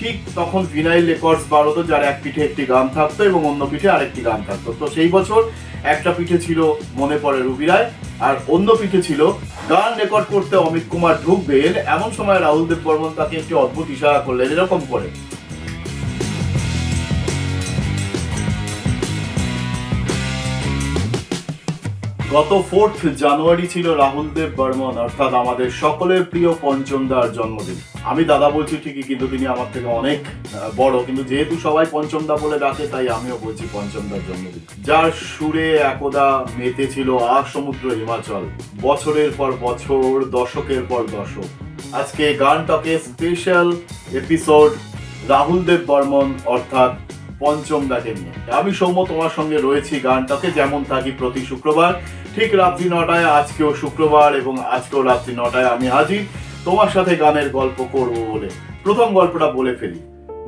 ঠিক তখন vinyl records হতো যার এক পিঠে একটি গান থাকতো এবং অন্য পিঠে আরেকটি গান থাকতো। তো সেই বছর একটা পিঠে ছিল মনে পড়ে রুবি রায়, আর অন্য পিঠে ছিল গান রেকর্ড করতে অমিত কুমার ঢুকবেন। এমন সময় রাহুল দেব বর্মন তাকে একটি অদ্ভুত ইশারা করলেন, এরকম করে। গত ফোর্থ জানুয়ারি ছিল রাহুল দেব বর্মন, অর্থাৎ আমাদের সকলের প্রিয় পঞ্চমদার জন্মদিন। আমি দাদা বলছি ঠিকই, কিন্তু তিনি আমার থেকে অনেক বড়। কিন্তু যেহেতু সবাই পঞ্চমদা বলে ডাকে, তাই আমিও বলছি পঞ্চমদার জন্মদিন। যার সুরে একদা মেতে ছিল আর সমুদ্র হিমাচল, বছরের পর বছর, দশকের পর দশক। আজকে গান টকে স্পেশাল এপিসোড রাহুল দেব বর্মন, অর্থাৎ পঞ্চম দাকে নিয়ে। আমি সৌম্য তোমার সঙ্গে রয়েছি গানটাকে যেমন থাকি প্রতি শুক্রবার। ঠিক রাত্রি নটায় আজকেও শুক্রবার এবং আজকেও রাত্রি নটায় আমি হাজির। তোমার সাথে গানের গল্প করব বলে। প্রথম গল্পটা বলে ফেলি।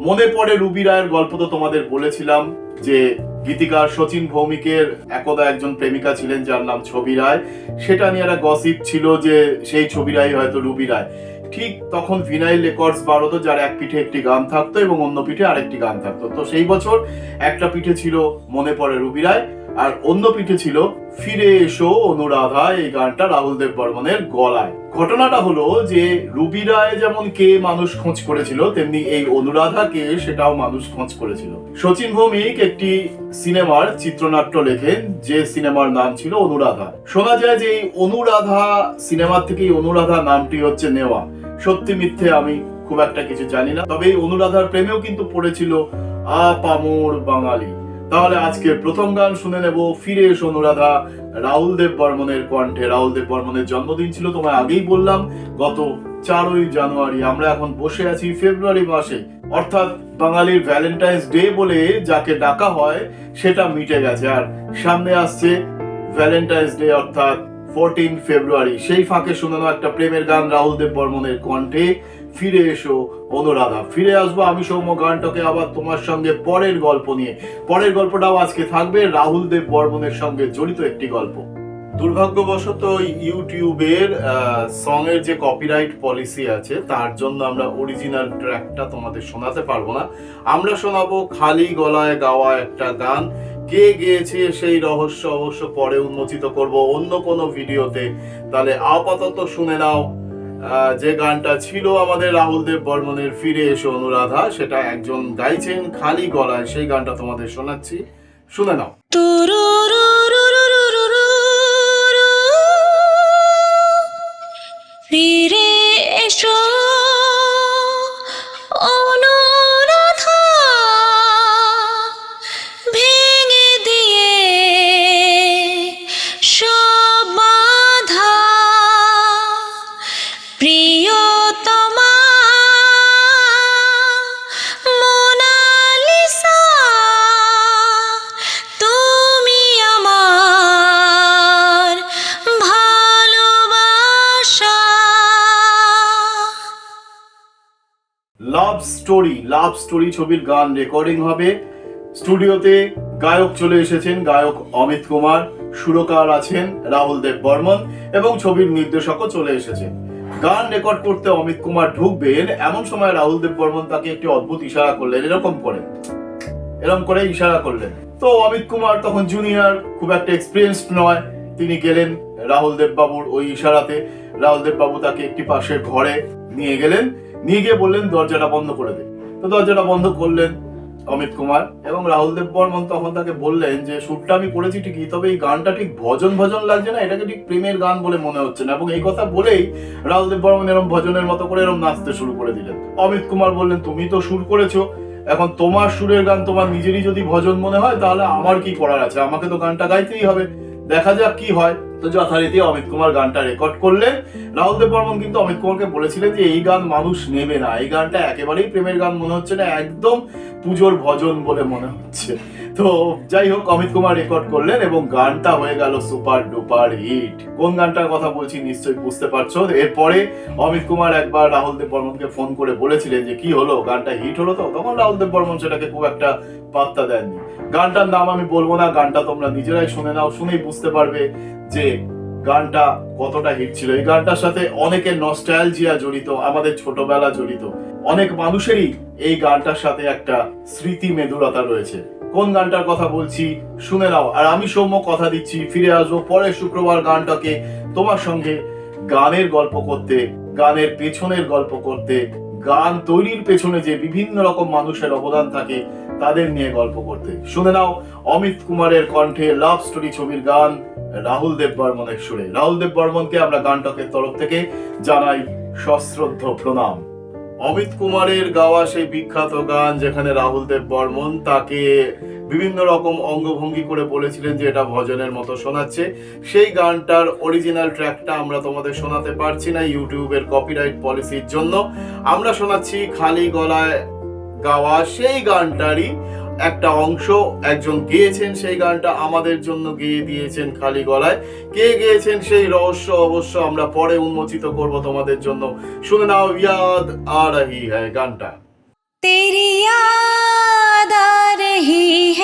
মনে পড়ে রুবি রায়ের গল্প তো তোমাদের বলেছিলাম, যে গীতিকার শচীন ভৌমিকের একদা একজন প্রেমিকা ছিলেন যার নাম ছবি রায়। সেটা নিয়ে একটা গসিপ ছিল যে সেই ছবি রায় হয়তো রুবি রায়। ঠিক তখন ভিনাইল রেকর্ডস হতো যার এক পিঠে একটি গান থাকতো এবং অন্য পিঠে আরেকটি গান থাকতো। তো সেই বছর একটা পিঠে ছিল মনে পড়ে রুবি রায়। আর অন্য পিঠে ছিল, ফিরে এসো অনুরাধা, এই গানটা রাহুল দেব বর্মনের গলায়। ঘটনাটা হলো যে রুবি রায় যেমন কে মানুষ খোঁজ করেছিল, তেমনি এই অনুরাধাকে সেটাও মানুষ খোঁজ করেছিল। শচীন ভৌমিক একটি সিনেমার চিত্রনাট্য লেখেন, যে সিনেমার নাম ছিল অনুরাধা। শোনা যায় যে এই অনুরাধা সিনেমার থেকে অনুরাধা নামটি হচ্ছে নেওয়া। সত্যি মিথ্যে আমি খুব একটা কিছু জানি না, তবে এই অনুরাধার প্রেমেও কিন্তু পড়েছিল আপামোর বাঙালি। তাহলে আজকে প্রথম গান শুনে নেব, ফিরে এসো অনুরাধা। রাহুল দেব বর্মনের কণ্ঠে। রাহুল দেব বর্মনের জন্মদিন ছিল, তোমায় আগেই বললাম, গত চারই জানুয়ারি। আমরা এখন বসে আছি ফেব্রুয়ারি মাসে। অর্থাৎ বাঙালির ভ্যালেন্টাইন্স ডে বলে যাকে ডাকা হয়, সেটা মিটে গেছে। আর সামনে আসছে ভ্যালেন্টাইন্স ডে, অর্থাৎ ফোরটিন ফেব্রুয়ারি সেই ফাঁকে শোনানো একটা প্রেমের গান রাহুল দেব বর্মনের কণ্ঠে। ফিরে এসো, অনুরাধা। ফিরে আসব আমি সৌম্য গানটাকে আবার তোমার সঙ্গে পরের গল্প নিয়ে। পরের গল্পটাও আজকে থাকবে রাহুল দেব বর্মনের সঙ্গে জড়িত একটি গল্প। দুর্ভাগ্যবশত ইউটিউবের সং এর যে কপিরাইট পলিসি আছে, তার জন্য আমরা অরিজিনাল ট্র্যাকটা তোমাদের শোনাতে পারব না। আমরা শোনাবো খালি গলায় গাওয়া একটা গান। কে গেয়েছে সেই রহস্য অবশ্য পরে উন্মোচিত করব অন্য কোনো ভিডিওতে। তাহলে আপাতত শুনে নাও। যে গানটা ছিল আমাদের রাহুল দেব বর্মনের ফিরে এসো অনুরাধা, সেটা একজন গাইছেন খালি গলায়, সেই গানটা তোমাদের শোনাচ্ছি। শুনে নাও। লাভ স্টোরি লাভ স্টোরি ছবির গান রেকর্ডিং হবে। স্টুডিওতে গায়ক চলে এসেছেন, গায়ক অমিত কুমার, সুরকার আছেন রাহুল দেব বর্মন এবং ছবির নির্দেশকও চলে এসেছেন। গান রেকর্ড করতে অমিত কুমার ঢুকবেন, এমন সময় রাহুল দেব বর্মন তাকে একটি অদ্ভুত ইশারা করলেন, এরকম করে এরকম করে ইশারা করলেন। তো অমিত কুমার তখন জুনিয়র খুব একটা এক্সপিরিয়েন্সড নয়। তিনি গেলেন রাহুল দেব বাবুর ওই ইশারাতে। রাহুল দেব বাবু তাকে একটি পাশের ঘরে নিয়ে গেলেন। নিয়ে গিয়ে বললেন, দরজাটা বন্ধ করে দে। তো দরজাটা বন্ধ করলেন অমিত কুমার এবং রাহুল দেব বর্মন তখন তাকে বললেন যে, সুরটা আমি করেছি ঠিকই, তবে এই গানটা ঠিক ভজন ভজন লাগছে না, এটাকে ঠিক প্রেমের গান বলে মনে হচ্ছে না। এবং এই কথা বলেই রাহুল দেব বর্মন এরম ভজনের মতো করে এরম নাচতে শুরু করে দিলেন। অমিত কুমার বললেন, তুমি তো সুর করেছ, এখন তোমার সুরের গান তোমার নিজেরই যদি ভজন মনে হয়, তাহলে আমার কি করার আছে? আমাকে তো গানটা গাইতেই হবে। দেখা যাক কি হয়। তো যথারীতি অমিত কুমার গানটা রেকর্ড করলেন। রাহুল দেব বর্মন কিন্তু অমিত কুমারকে বলেছিলেন যে, এই গান মানুষ নেবে না। এই গানটা একেবারেই প্রেমের গান মনে হচ্ছে না। একদম পুজোর ভজন বলে মনে হচ্ছে। তো যাই হোক, অমিত কুমার রেকর্ড করলেন এবং গানটা হয়ে গেল সুপার ডুপার হিট। কোন গানটার কথা বলছি নিশ্চয়ই বুঝতে পারছ? এরপরে অমিত কুমার একবার রাহুল দেব বর্মনকে ফোন করে বলেছিলেন যে, কি হলো? গানটা হিট হলো তো? তখন রাহুল দেব বর্মন সেটাকে খুব একটা পাত্তা দেননি। গানটার নাম আমি বলব না, গানটা তোমরা নিজেরাই শুনে নাও, শুনেই বুঝতে পারবে যে গানটা কতটা হিট ছিল। এই গানটার সাথে অনেকের নস্টালজিয়া জড়িত, আমাদের ছোটবেলা জড়িত। অনেক মানুষেরই এই গানটার সাথে একটা স্মৃতি মেদুরতা রয়েছে। কোন গানটার কথা বলছি, শুনে নাও। আর আমি সৌম্য কথা দিচ্ছি, ফিরে আসব পরের শুক্রবার গানটাকে তোমার সঙ্গে গানের গল্প করতে, গানের পেছনের গল্প করতে, গান তৈরির পেছনে যে বিভিন্ন রকম মানুষের অবদান থাকে তাদের নিয়ে গল্প করতে। শুনে নাও অমিত কুমারের কণ্ঠে লাভ স্টোরি ছবির গান রাহুল দেব বর্মনের সুরে। রাহুল দেব বর্মনকে আমরা গানটকের তরফ থেকে জানাই সশ্রদ্ধ প্রণাম। অমিত কুমারের গাওয়া সেই বিখ্যাত গান যেখানে রাহুল দেব বর্মন তাকে বিভিন্ন রকম অঙ্গভঙ্গি করে বলেছিলেন যে এটা ভজনের মতো শোনাচ্ছে। সেই গানটার অরিজিনাল ট্র্যাকটা আমরা তোমাদের শোনাতে পারছি না, ইউটিউবের কপিরাইট পলিসির জন্য। আমরা শোনাচ্ছি খালি গলায় গাওয়া সেই গানটারই একটা অংশ। একজন গেয়েছেন সেই গানটা আমাদের জন্য গেয়ে দিয়েছেন খালি গলায়। কে গেয়েছেন সেই রহস্য অবশ্য আমরা পরে উন্মোচিত করব তোমাদের জন্য। শুনে নাও, ইয়াদ আর রহি হ্যায় গানটা। তেরিয়া ইয়াদ আ রহি